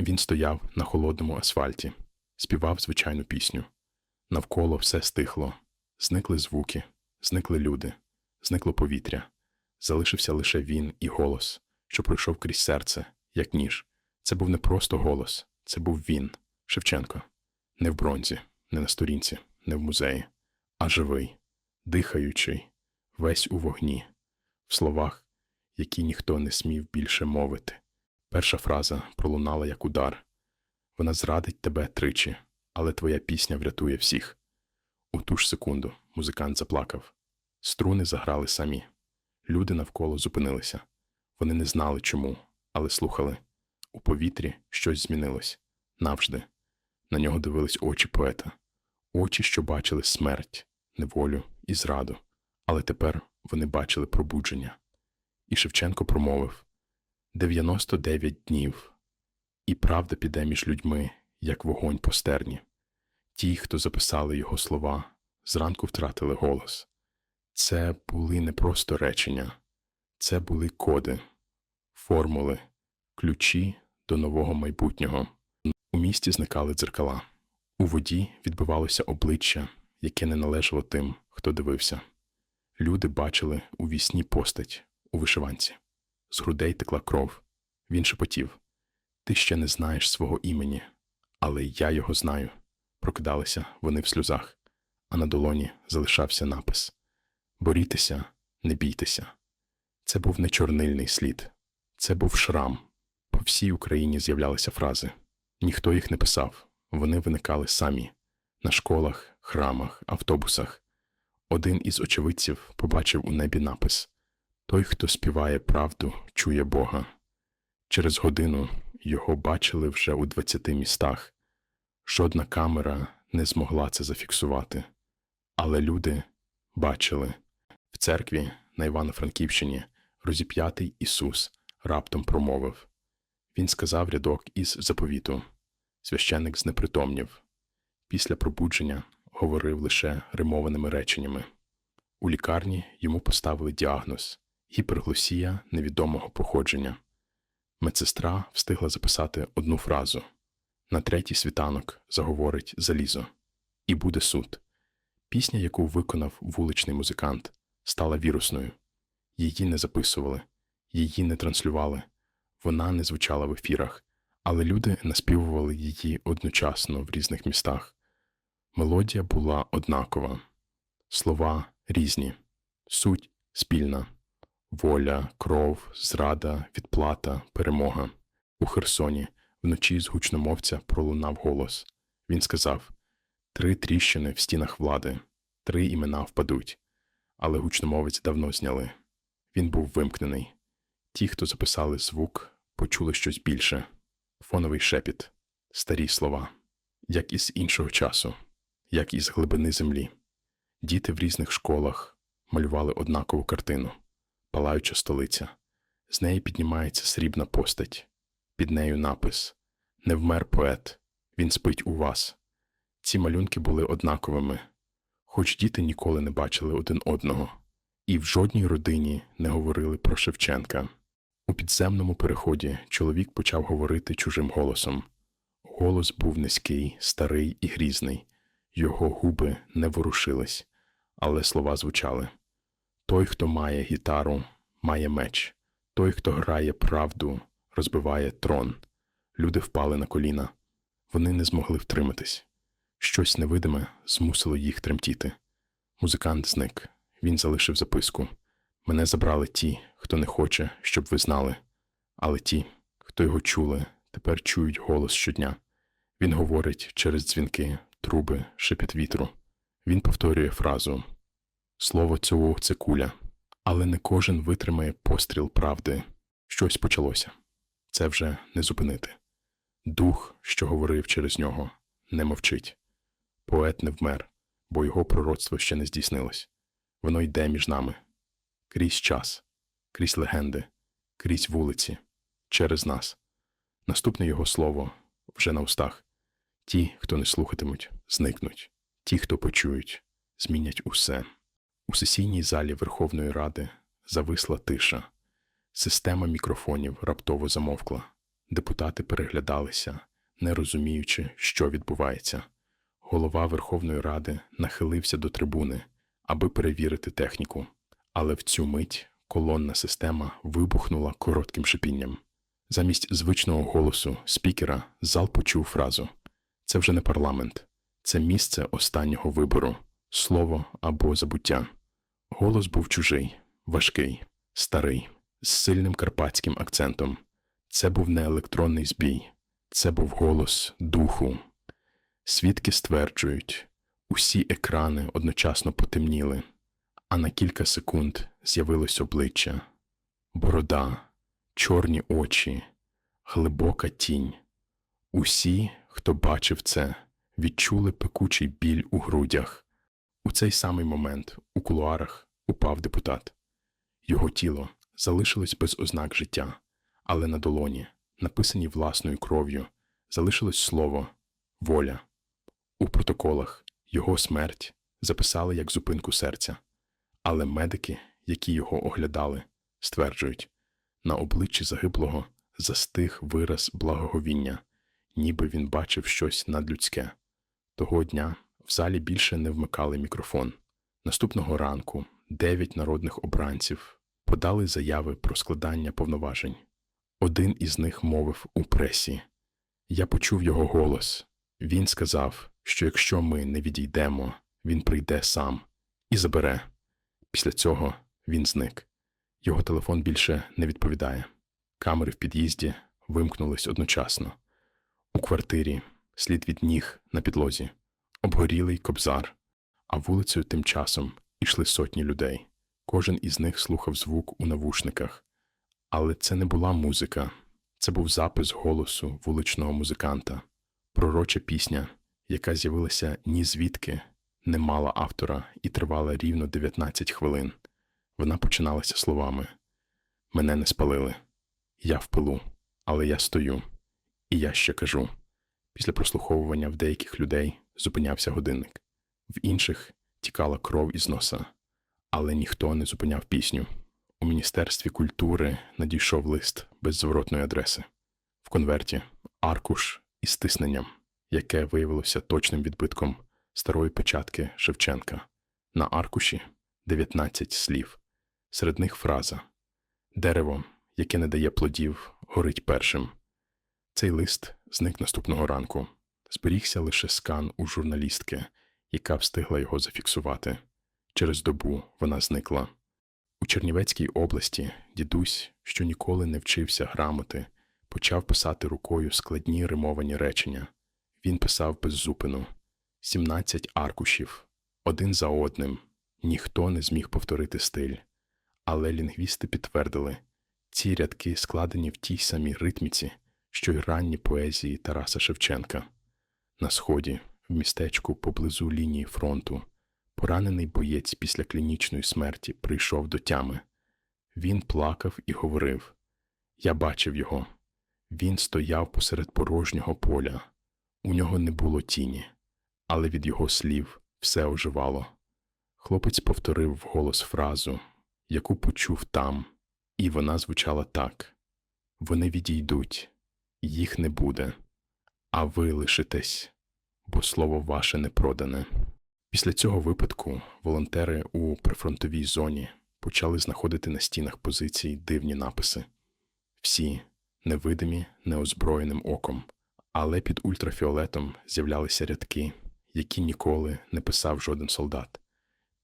Він стояв на холодному асфальті, співав звичайну пісню. Навколо все стихло, зникли звуки, зникли люди, зникло повітря. Залишився лише він і голос, що пройшов крізь серце, як ніж. Це був не просто голос, це був він, Шевченко. Не в бронзі, не на сторінці, не в музеї, а живий, дихаючий, весь у вогні, в словах, які ніхто не смів більше мовити. Перша фраза пролунала як удар. Вона зрадить тебе тричі, але твоя пісня врятує всіх. У ту ж секунду музикант заплакав. Струни заграли самі. Люди навколо зупинилися. Вони не знали чому, але слухали. У повітрі щось змінилось навжди. На нього дивились очі поета, очі, що бачили смерть, неволю і зраду, але тепер вони бачили пробудження. І Шевченко промовив 99 днів, і правда піде між людьми, як вогонь по стерні. Ті, хто записали його слова, зранку втратили голос. Це були не просто речення, це були коди, формули, ключі до нового майбутнього. У місті зникали дзеркала. У воді відбивалося обличчя, яке не належало тим, хто дивився. Люди бачили у вісні постать у вишиванці. З грудей текла кров. Він шепотів Ти ще не знаєш свого імені, але я його знаю. Прокидалися вони в сльозах, а на долоні залишався напис Борітеся, не бійтеся. Це був не чорнильний слід, це був шрам. По всій Україні з'являлися фрази. Ніхто їх не писав, вони виникали самі на школах, храмах, автобусах. Один із очевидців побачив у небі напис Той, хто співає правду, чує Бога. Через годину його бачили вже у 20 містах. Жодна камера не змогла це зафіксувати. Але люди бачили в церкві на Івано-Франківщині розіп'ятий Ісус раптом промовив. Він сказав рядок із заповіту. Священник знепритомнів. Після пробудження говорив лише римованими реченнями. У лікарні йому поставили діагноз гіперглосія невідомого походження. Медсестра встигла записати одну фразу на третій світанок заговорить залізо, і буде суд. Пісня, яку виконав вуличний музикант, стала вірусною. Її не записували, її не транслювали, вона не звучала в ефірах, але люди наспівували її одночасно в різних містах. Мелодія була однакова, слова різні, суть спільна, воля, кров, зрада, відплата, перемога. У Херсоні вночі з гучномовця пролунав голос. Він сказав три тріщини в стінах влади, три імена впадуть. Але гучномовець давно зняли. Він був вимкнений. Ті, хто записали звук, почули щось більше фоновий шепіт, старі слова, як із іншого часу, як із глибини землі. Діти в різних школах малювали однакову картину, палаюча столиця. З неї піднімається срібна постать, під нею напис Не вмер поет, він спить у вас. Ці малюнки були однаковими, хоч діти ніколи не бачили один одного, і в жодній родині не говорили про Шевченка. У підземному переході чоловік почав говорити чужим голосом. Голос був низький, старий і грізний, його губи не ворушились, але слова звучали Той, хто має гітару, має меч, той, хто грає правду, розбиває трон. Люди впали на коліна. Вони не змогли втриматись. Щось невидиме змусило їх тремтіти. Музикант зник. Він залишив записку. Мене забрали ті, хто не хоче, щоб ви знали. Але ті, хто його чули, тепер чують голос щодня. Він говорить через дзвінки, труби, шепіт вітру. Він повторює фразу Слово цього це куля, але не кожен витримає постріл правди. Щось почалося. Це вже не зупинити. Дух, що говорив через нього, не мовчить. Поет не вмер, бо його пророцтво ще не здійснилось. Воно йде між нами крізь час, крізь легенди, крізь вулиці, через нас. Наступне його слово вже на устах. Ті, хто не слухатимуть, зникнуть, ті, хто почують, змінять усе. У сесійній залі Верховної Ради зависла тиша. Система мікрофонів раптово замовкла. Депутати переглядалися, не розуміючи, що відбувається. Голова Верховної Ради нахилився до трибуни, аби перевірити техніку, але в цю мить колонна система вибухнула коротким шипінням. Замість звичного голосу спікера зал почув фразу Це вже не парламент, це місце останнього вибору, слово або забуття. Голос був чужий, важкий, старий, з сильним карпатським акцентом. Це був не електронний збій, це був голос духу. Свідки стверджують, усі екрани одночасно потемніли, а на кілька секунд з'явилось обличчя, борода, чорні очі, глибока тінь. Усі, хто бачив це, відчули пекучий біль у грудях. У цей самий момент у кулуарах упав депутат. Його тіло залишилось без ознак життя, але на долоні, написаній власною кров'ю, залишилось слово воля. У протоколах його смерть записали як зупинку серця, але медики, які його оглядали, стверджують, на обличчі загиблого застиг вираз благоговіння, ніби він бачив щось надлюдське. Того дня в залі більше не вмикали мікрофон. Наступного ранку дев'ять народних обранців подали заяви про складання повноважень. Один із них мовив у пресі. Я почув його голос. Він сказав, що якщо ми не відійдемо, він прийде сам і забере. Після цього він зник. Його телефон більше не відповідає. Камери в під'їзді вимкнулись одночасно. У квартирі слід від ніг на підлозі, обгорілий кобзар, а вулицею тим часом ішли сотні людей. Кожен із них слухав звук у навушниках. Але це не була музика, це був запис голосу вуличного музиканта, пророча пісня, яка з'явилася ні звідки, не мала автора і тривала рівно 19 хвилин. Вона починалася словами: Мене не спалили, я в пилу, але я стою, і я ще кажу. Після прослуховування в деяких людей зупинявся годинник, в інших тікала кров із носа, але ніхто не зупиняв пісню. У Міністерстві культури надійшов лист без зворотної адреси. В конверті аркуш із стисненням, яке виявилося точним відбитком старої печатки Шевченка. На аркуші 19 слів. Серед них фраза Дерево, яке не дає плодів, горить першим. Цей лист зник наступного ранку. Зберігся лише скан у журналістки, яка встигла його зафіксувати. Через добу вона зникла. У Чернівецькій області дідусь, що ніколи не вчився грамоти, почав писати рукою складні римовані речення. Він писав без зупину. 17 аркушів, один за одним. Ніхто не зміг повторити стиль. Але лінгвісти підтвердили, ці рядки складені в тій самій ритміці, що й ранні поезії Тараса Шевченка. На сході, в містечку поблизу лінії фронту, Поранений боєць після клінічної смерті прийшов до тями. Він плакав і говорив Я бачив його. Він стояв посеред порожнього поля. У нього не було тіні, але від його слів все оживало. Хлопець повторив вголос фразу, яку почув там, і вона звучала так Вони відійдуть, їх не буде, а ви лишитесь, бо слово ваше не продане. Після цього випадку волонтери у прифронтовій зоні почали знаходити на стінах позицій дивні написи. Всі невидимі неозброєним оком, але під ультрафіолетом з'являлися рядки, які ніколи не писав жоден солдат.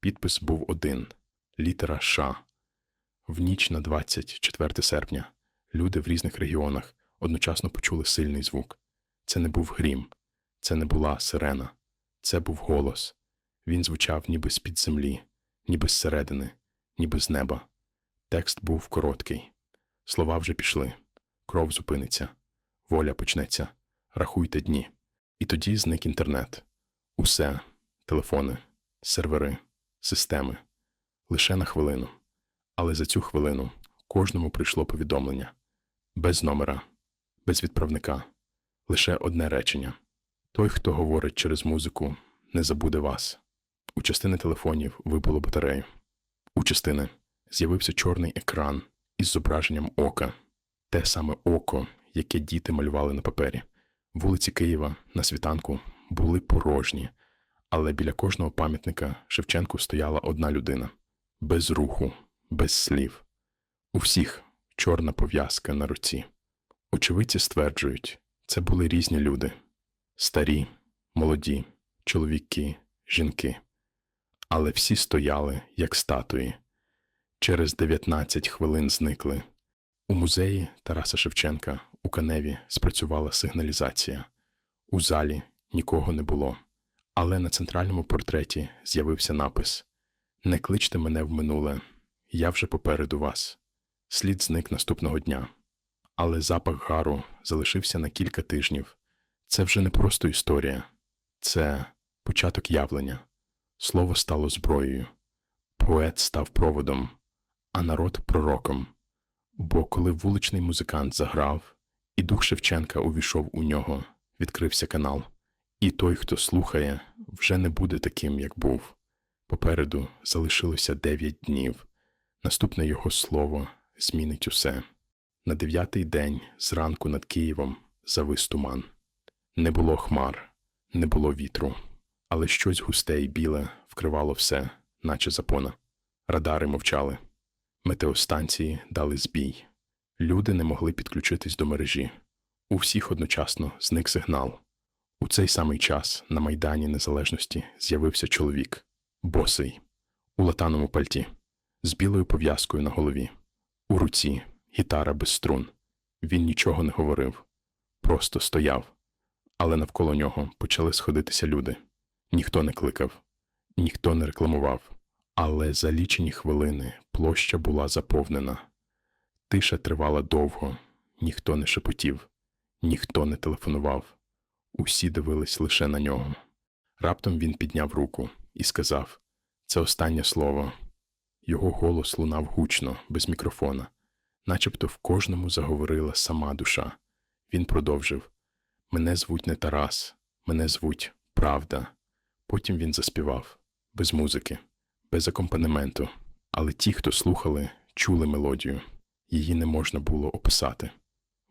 Підпис був один літера Ш. В ніч на 24 серпня люди в різних регіонах одночасно почули сильний звук. Це не був грім, це не була сирена, це був голос. Він звучав ніби з-під землі, ніби зсередини, ніби з неба. Текст був короткий. Слова вже пішли. Кров зупиниться, воля почнеться. Рахуйте дні. І тоді зник інтернет. Усе телефони, сервери, системи. Лише на хвилину. Але за цю хвилину кожному прийшло повідомлення без номера, без відправника, лише одне речення: той, хто говорить через музику, не забуде вас. У частини телефонів вибуло батарею. У частини з'явився чорний екран із зображенням ока, те саме око, яке діти малювали на папері. Вулиці Києва на світанку були порожні, але біля кожного пам'ятника Шевченку стояла одна людина без руху, без слів. У всіх чорна пов'язка на руці. Очевидці стверджують, це були різні люди старі, молоді, чоловіки, жінки. Але всі стояли, як статуї. Через 19 хвилин зникли. У музеї Тараса Шевченка у Каневі спрацювала сигналізація. У залі нікого не було, але на центральному портреті з'явився напис Не кличте мене в минуле, я вже попереду вас. Слід зник наступного дня. Але запах гару залишився на кілька тижнів. Це вже не просто історія, це початок явлення. Слово стало зброєю, поет став проводом, а народ пророком. Бо коли вуличний музикант заграв, і дух Шевченка увійшов у нього, відкрився канал, і той, хто слухає, вже не буде таким, як був. Попереду залишилося дев'ять днів. Наступне його слово змінить усе. На дев'ятий день зранку над Києвом завис туман. Не було хмар, не було вітру, але щось густе і біле вкривало все, наче запона. Радари мовчали. Метеостанції дали збій. Люди не могли підключитись до мережі. У всіх одночасно зник сигнал. У цей самий час на Майдані Незалежності з'явився чоловік, босий, у латаному пальті, з білою пов'язкою на голові. У руці гітара без струн. Він нічого не говорив, просто стояв. Але навколо нього почали сходитися люди. Ніхто не кликав, ніхто не рекламував. Але за лічені хвилини площа була заповнена. Тиша тривала довго, ніхто не шепотів, ніхто не телефонував. Усі дивились лише на нього. Раптом він підняв руку і сказав це останнє слово. Його голос лунав гучно, без мікрофона, начебто в кожному заговорила сама душа. Він продовжив Мене звуть не Тарас, мене звуть Правда. Потім він заспівав без музики, без акомпанементу, але ті, хто слухали, чули мелодію. Її не можна було описати.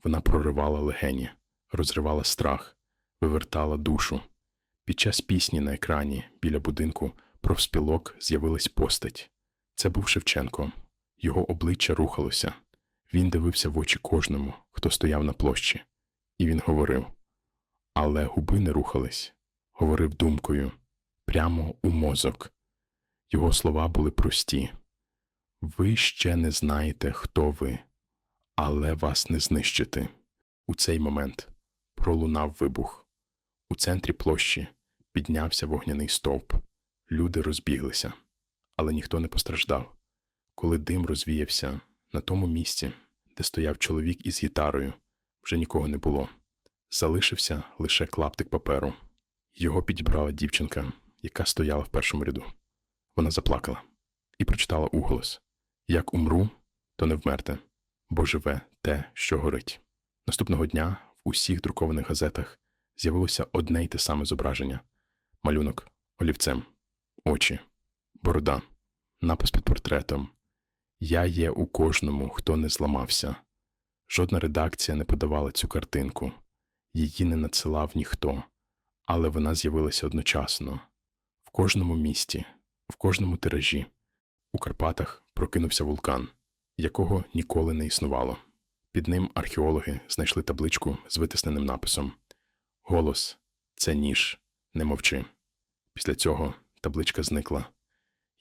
Вона проривала легені, розривала страх, вивертала душу. Під час пісні на екрані біля будинку профспілок з'явилась постать. Це був Шевченко. Його обличчя рухалося. Він дивився в очі кожному, хто стояв на площі, і він говорив. Але губи не рухались, говорив думкою, прямо у мозок. Його слова були прості. Ви ще не знаєте, хто ви, але вас не знищити. У цей момент пролунав вибух. У центрі площі піднявся вогняний стовп. Люди розбіглися, але ніхто не постраждав. Коли дим розвіявся, на тому місці, де стояв чоловік із гітарою, вже нікого не було. Залишився лише клаптик паперу. Його підібрала дівчинка, яка стояла в першому ряду. Вона заплакала і прочитала уголос Як умру, то не вмерте, бо живе те, що горить. Наступного дня в усіх друкованих газетах з'явилося одне й те саме зображення: малюнок олівцем, очі, борода, напис під портретом. Я є у кожному, хто не зламався. Жодна редакція не подавала цю картинку, її не надсилав ніхто, але вона з'явилася одночасно в кожному місті, в кожному тиражі. У Карпатах прокинувся вулкан, якого ніколи не існувало. Під ним археологи знайшли табличку з витисненим написом Голос це ніж, не мовчи. Після цього табличка зникла.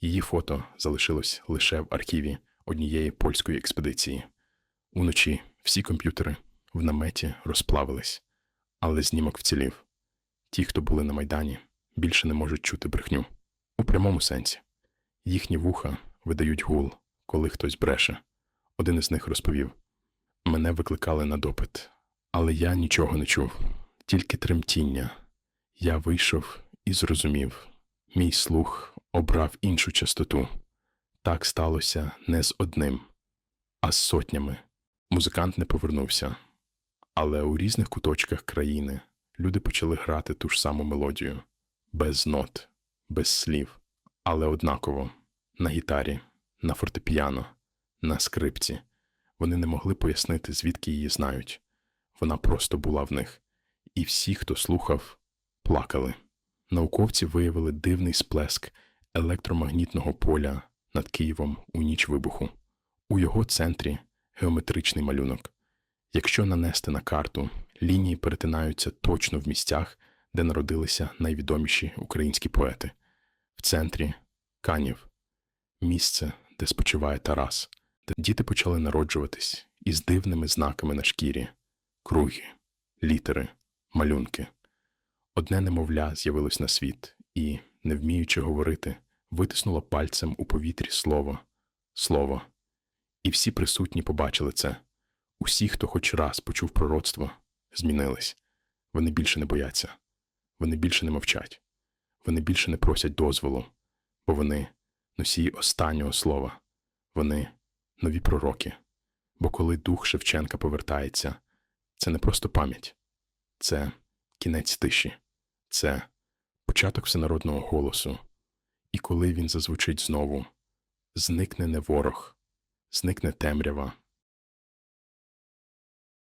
Її фото залишилось лише в архіві однієї польської експедиції. Уночі всі комп'ютери в наметі розплавились, але знімок вцілів. Ті, хто були на Майдані, більше не можуть чути брехню. У прямому сенсі. Їхні вуха видають гул, коли хтось бреше. Один із них розповів Мене викликали на допит, але я нічого не чув, тільки тремтіння. Я вийшов і зрозумів мій слух обрав іншу частоту. Так сталося не з одним, а з сотнями. Музикант не повернувся. Але у різних куточках країни люди почали грати ту ж саму мелодію без нот, без слів, але однаково на гітарі, на фортепіано, на скрипці. Вони не могли пояснити, звідки її знають. вона просто була в них. І всі, хто слухав, плакали. Науковці виявили дивний сплеск електромагнітного поля над Києвом у ніч вибуху. У його центрі геометричний малюнок. Якщо нанести на карту, лінії перетинаються точно в місцях, де народилися найвідоміші українські поети. В центрі Канів, місце, де спочиває Тарас, де діти почали народжуватись із дивними знаками на шкірі, круги, літери, малюнки. Одне немовля з'явилось на світ і, не вміючи говорити, витиснуло пальцем у повітрі слово, слово. І всі присутні побачили це. Усі, хто хоч раз почув пророцтво, змінились. Вони більше не бояться. Вони більше не мовчать. Вони більше не просять дозволу, бо вони носії останнього слова. Вони нові пророки. Бо коли дух Шевченка повертається, це не просто пам'ять, це кінець тиші, це початок всенародного голосу. І коли він зазвучить знову, зникне не ворог, зникне темрява,